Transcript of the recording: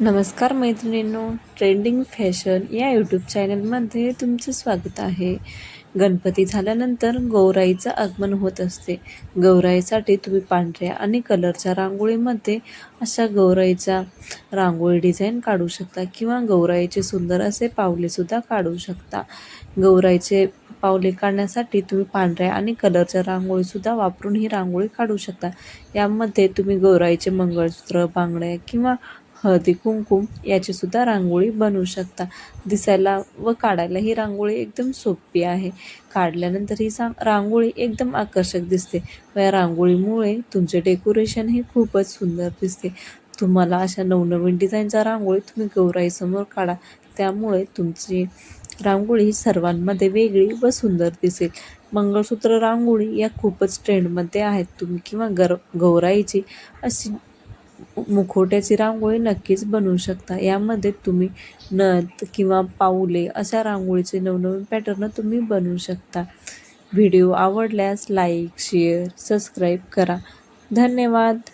नमस्कार मैत्रिणींनो trending fashion या यूट्यूब चॅनलमध्ये तुमचं स्वागत आहे. गणपती झाल्यानंतर गौराईचं आगमन होत असते. गौराईसाठी तुम्ही पांढऱ्या आणि कलरच्या रांगोळीमध्ये अशा गौराईचा रांगोळी डिझाईन काढू शकता किंवा गौराईचे सुंदर असे पावलेसुद्धा काढू शकता. गौराईचे पावले काढण्यासाठी तुम्ही पांढऱ्या आणि कलरच्या रांगोळीसुद्धा वापरून ही रांगोळी काढू शकता. यामध्ये तुम्ही गौराईचे मंगळसूत्र बांगड्या किंवा हळदी कुंकुम याचीसुद्धा रांगोळी बनवू शकता. दिसायला व काढायला ही रांगोळी एकदम सोपी आहे. काढल्यानंतर ही सा रांगोळी एकदम आकर्षक दिसते व या रांगोळीमुळे तुमचे डेकोरेशन हे खूपच सुंदर दिसते. तुम्हाला अशा नवनवीन डिझाईनच्या रांगोळी तुम्ही गौराईसमोर काढा. त्यामुळे तुमची रांगोळी ही सर्वांमध्ये वेगळी व सुंदर दिसेल. मंगळसूत्र रांगोळी या खूपच ट्रेंडमध्ये आहेत. तुम्ही किंवा गर गौराईची अशी मुखवट्याची रांगोळी नक्कीच बनवू शकता. यामध्ये तुम्ही नथ किंवा पाऊले अशा रांगोळीचे नवनवीन पॅटर्न तुम्ही बनवू शकता. व्हिडिओ आवडल्यास लाईक शेअर सबस्क्राईब करा. धन्यवाद.